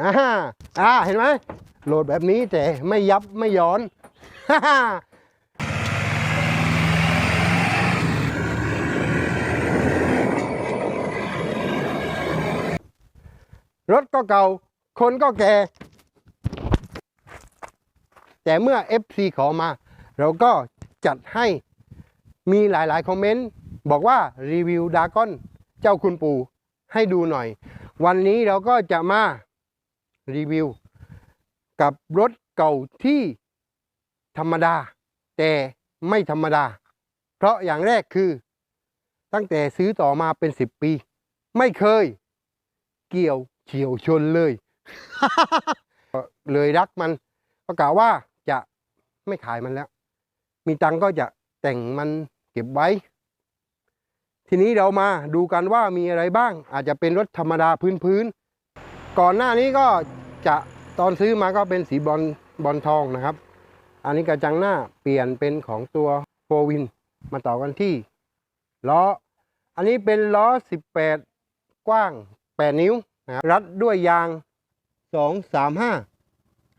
อ่าอ่าเห็นไหมโหลดแบบนี้แต่ไม่ยับไม่ย้อนรถก็เก่า คนก็แก่ แต่เมื่อ FC ขอมา เราก็จัดให้มีหลายๆ คอมเมนต์ บอกว่ารีวิวดากอน เจ้าคุณปู่ให้ดูหน่อย วันนี้เราก็จะมา รีวิว กับรถเก่าที่ธรรมดา แต่ไม่ธรรมดา เพราะอย่างแรกคือ ตั้งแต่ซื้อต่อมาเป็น10ปี ไม่เคย เกี่ยวเฉียวชนเลย เลยรักมันก็กล่าวว่าจะไม่ขายมันแล้ว มีตังก็จะแต่งมันเก็บไว้ ทีนี้เรามาดูกันว่ามีอะไรบ้าง อาจจะเป็นรถธรรมดาพื้นๆ ก่อนหน้านี้ก็จะตอนซื้อมาก็เป็นสีบอลบอลทองนะครับ อันนี้กระจังหน้าเปลี่ยนเป็นของตัวโฟวิน มาต่อกันที่ล้อ อันนี้เป็นล้อ 18 กว้าง 8 นิ้วนะครับรัดด้วยยาง 2 3 5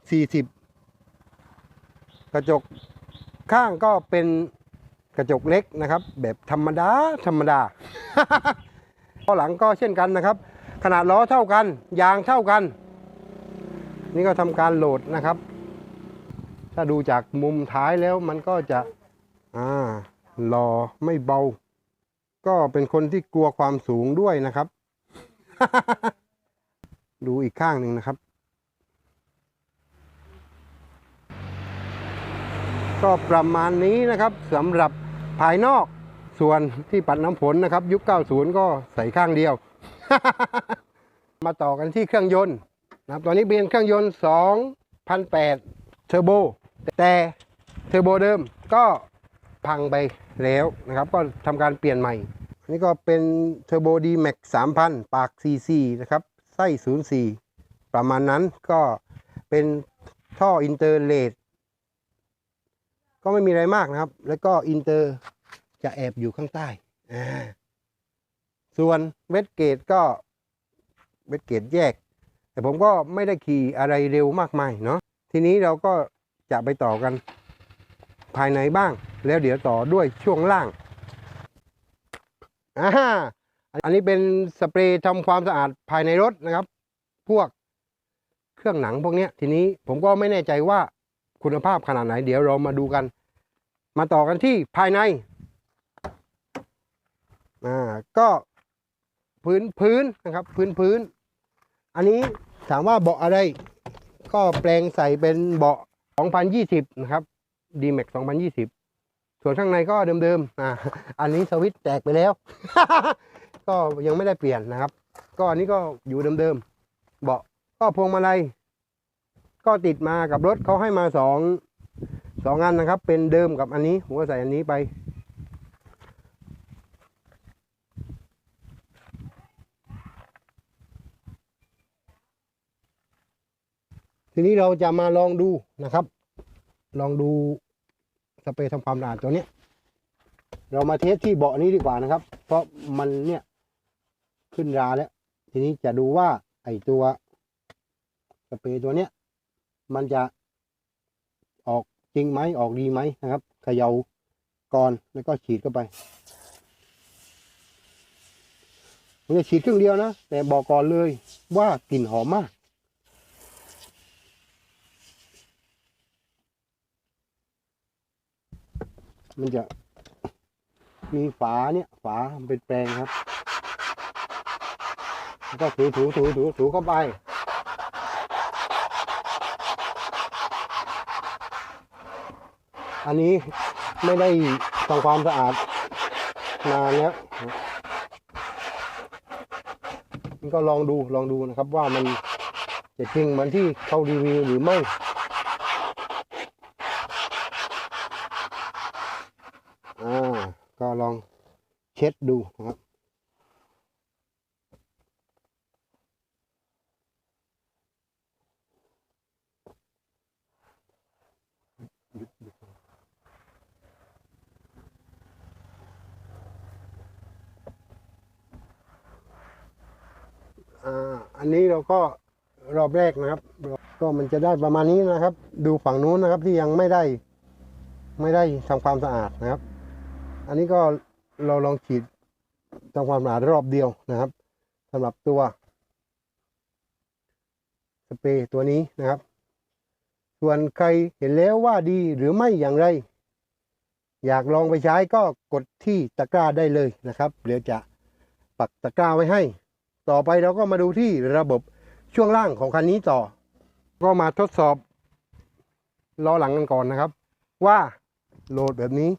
40 กระจกข้างก็เป็นกระจกเล็กนะครับ แบบธรรมดา ธรรมดาล้อหลังก็เช่นกันนะครับ ขนาดล้อเท่ากัน ยางเท่ากัน นี่ก็ทำการโหลดนะครับ ถ้าดูจากมุมท้ายแล้วมันก็จะอ่ารอไม่เบา ก็เป็นคนที่กลัวความสูงด้วยนะครับ ดูอีกข้างหนึ่งนะครับ ก็ประมาณนี้นะครับสำหรับภายนอกส่วนที่ปัดน้ำฝนนะครับ ยุค 90 ก็ใส่ข้างเดียว มาต่อกันที่เครื่องยนต์นะครับตอนนี้เป็นเครื่องยนต์ 2,008 เทอร์โบ แต่เทอร์โบเดิมก็พังไปแล้วนะครับ ก็ทำการเปลี่ยนใหม่ อันนี้ก็เป็นเทอร์โบดีแม็ก3,000 ปาก CC นะครับ ไส้ 04 ประมาณนั้นก็เป็นท่ออินเตอร์เลดก็ไม่มีอะไรมากนะครับ แล้วก็อินเตอร์จะแอบอยู่ข้างใต้อ่า ส่วนเวสเกตก็เวสเกตแยก แต่ผมก็ไม่ได้ขี่อะไรเร็วมากมายเนาะทีนี้เราก็จะไปต่อกันภายในบ้าง แล้วเดี๋ยวต่อด้วยช่วงล่างอ่าอันนี้เป็นสเปรย์ทำความสะอาดภายในรถนะครับ พวกเครื่องหนังพวกนี้ทีนี้ผมก็ไม่แน่ใจว่าคุณภาพขนาดไหน เดี๋ยวเรามาดูกัน มาต่อกันที่ภายในอ่าก็ พื้นพื้นนะครับพื้นพื้น อันนี้ถามว่าเบาะอะไร ก็แปลงใส่เป็นเบาะ 2020 นะครับ D-Max 2020 ส่วนข้างในก็เดิมๆอ่าอันนี้สวิตช์แตกไปแล้ว ก็ยังไม่ได้เปลี่ยนนะครับ ก็อันนี้ก็อยู่เดิมๆเบาะก็พวงมาลัยก็ติดมากับรถเขาให้มาสองสองอันนะครับ เป็นเดิมกับอันนี้ผมก็ใส่อันนี้ไป ทีนี้เราจะมาลองดูนะครับ ลองดูสเปรย์ทำความสะอาดตัวนี้เรามาเทสที่เบาะนี้ดีกว่านะครับ เพราะมันเนี่ยขึ้นราแล้ว ทีนี้จะดูว่าไอตัวสเปรย์ตัวเนี้ยมันจะออกจริงไหมออกดีไหมนะครับเขย่าก่อนแล้วก็ฉีดเข้าไปผมจะฉีดครึ่งเดียวนะ แต่บอกก่อนเลยว่ากลิ่นหอมมาก มันจะมีฝาเนี่ยฝาเป็นแปลงครับแล้วก็ถูถูถูถูถูเข้าไปอันนี้ไม่ได้ทำความสะอาดนานแล้วมันก็ลองดูลองดูนะครับว่ามันจะจริงเหมือนที่เขารีวิวหรือไม่ อ่า ก็ลองเช็ดดูนะครับอ่าอันนี้เราก็รอบแรกนะครับ ก็มันจะได้ประมาณนี้นะครับ ดูฝั่งนู้นนะครับที่ยังไม่ได้ ไม่ได้ทำความสะอาดนะครับ อันนี้ก็เราลองฉีดทำความสะอาดรอบเดียวนะครับสำหรับตัวสเปรย์ตัวนี้นะครับ ส่วนใครเห็นแล้วว่าดีหรือไม่อย่างไร อยากลองไปใช้ก็กดที่ตะกร้าได้เลยนะครับเดี๋ยวจะปักตะกร้าไว้ให้ ต่อไปเราก็มาดูที่ระบบช่วงล่างของคันนี้ต่อ ก็มาทดสอบล้อหลังกันก่อนนะครับ ว่าโหลดแบบนี้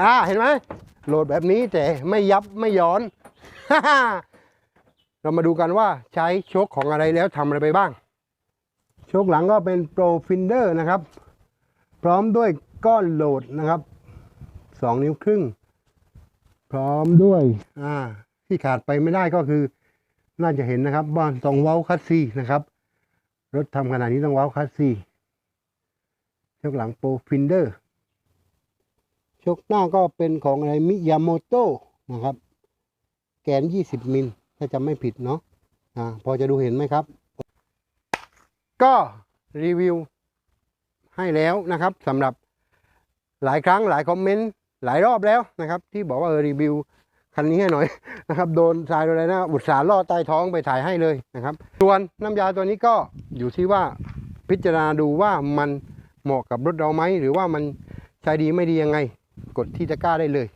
อ่าเห็นไหมโหลดแบบนี้แต่ไม่ยับไม่ย้อน เรามาดูกันว่าใช้โชคของอะไรแล้วทำอะไรไปบ้าง โชคหลังก็เป็น Pro Finder นะครับ พร้อมด้วยก้อนโหลดนะครับสองนิ้วครึ่ง พร้อมด้วยอ่าที่ขาดไปไม่ได้ก็คือ น่าจะเห็นนะครับบ้านต้องเว้าคัสซีนะครับรถทำขนาดนี้ต้องเว้าคัสซีโชคหลัง Pro Finder โชคหน้าก็เป็นของอะไรมิยาโมโตะนะครับ แกน 20 มิล ถ้าจำไม่ผิดเนาะอ่าพอจะดูเห็นไหมครับ ก็รีวิวให้แล้วนะครับสำหรับหลายครั้งหลายคอมเมนต์หลายรอบแล้วนะครับ ที่บอกว่าเออรีวิวคันนี้ให้หน่อยนะครับ โดนทรายโดนอะไรนะอุตสาห์ล่อใต้ท้องไปถ่ายให้เลยนะครับ ส่วนน้ำยาตัวนี้ก็อยู่ที่ว่าพิจารณาดูว่ามันเหมาะกับรถเราไหมหรือว่ามันใช้ดีไม่ดียังไง กดที่ตะกร้าได้เลย